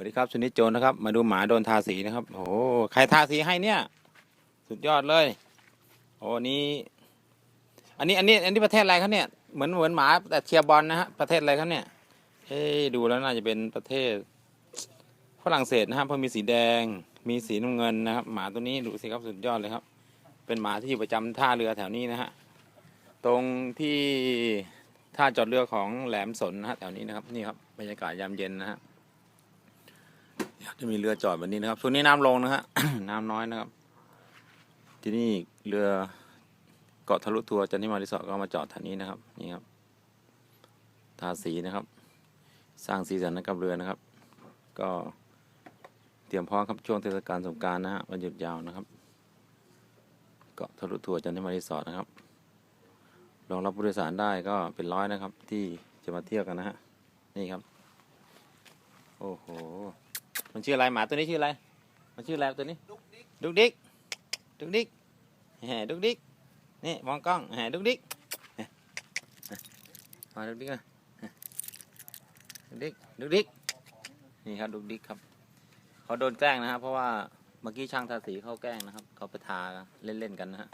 วัสดีครับชนิดโจรนะครับ มาดูหมาโดนทาสีนะครับ โอ้โหใครทาสีให้เนี่ย สุดยอดเลยโอ้นี้ อันนี้อันนี้อันนี้ประเทศอะไรครับเนี่ย เหมือนเหมือนหมาแต่เชียร์บอลนะฮะประเทศอะไรครับเนี่ย เอ้ดูแล้วน่าจะเป็นประเทศฝรั่งเศสนะครับเพราะมีสีแดง มีสีน้ำเงินนะครับ หมาตัวนี้ดูสิครับสุดยอดเลยครับ เป็นหมาที่อยู่ประจำท่าเรือแถวนี้นะฮะตรงที่ท่าจอดเรือของแหลมสนนะฮะแถวนี้นะครับนี่ครับบรรยากาศยามเย็นนะฮะ จะมีเรือจอดแบบนี้นะครับช่วงนี้น้ำลงนะฮะน้ำน้อยนะครับ ที่นี่เรือเกาะทะลุทัวร์จันทิมารีสอร์ทก็มาจอดแถวนี้นะครับนี่ครับทาสีนะครับ สร้างสีสันให้กับเรือนะครับ ก็เตรียมพร้อมครับช่วงเทศกาลสงการนะฮะวันหยุดยาวนะครับ เกาะทะลุทัวร์จันทิมารีสอร์ทนะครับรองรับผู้โดยสารได้ก็เป็นร้อยนะครับ ที่จะมาเที่ยวกันนะฮะนี่ครับ โอ้โห มันชื่ออะไรหมาตัวนี้ชื่ออะไร มันชื่ออะไรตัวนี้ ดุกดิกดุกดิกแหมดุกดิกนี่มองกล้องแหมดุกดิกมาดุกดิกมาดุกดิกดุกดิกนี่ครับดุกดิกครับเขาโดนแกล้งนะครับเพราะว่าเมื่อกี้ช่างทาสีเขาแกล้งนะครับเขาไปทาเล่นๆกันนะฮะ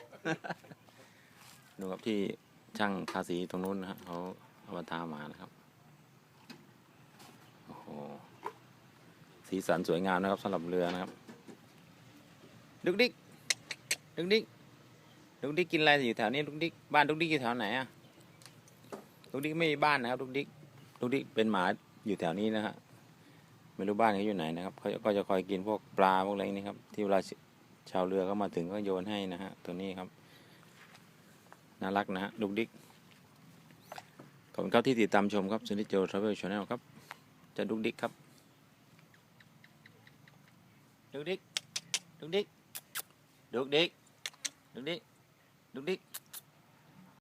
ดูครับที่ช่างทาสีตรงนู้นนะฮะเขาเอามาทาหมานะครับ โอ้โห สีสันสวยงามนะครับสำหรับเรือนะครับดุกดิกดุกดิกดุกดิกกินอะไรอยู่แถวนี้ดุกดิกบ้านดุกดิกอยู่แถวไหนอะดุกดิกไม่มีบ้านนะครับดุกดิกดุกดิกเป็นหมาอยู่แถวนี้นะฮะไม่รู้บ้านเขาอยู่ไหนนะครับเขาก็จะคอยกินพวกปลาพวกอะไรนี่ครับที่เวลาชาวเรือเขามาถึงก็โยนให้นะฮะตัวนี้ครับน่ารักนะฮะดุกดิกขอบคุณครับที่ติดตามชมครับซูนิโจทราเวลชาแนลครับจะดุกดิกครับ ดุกดิกดุกดิกดุก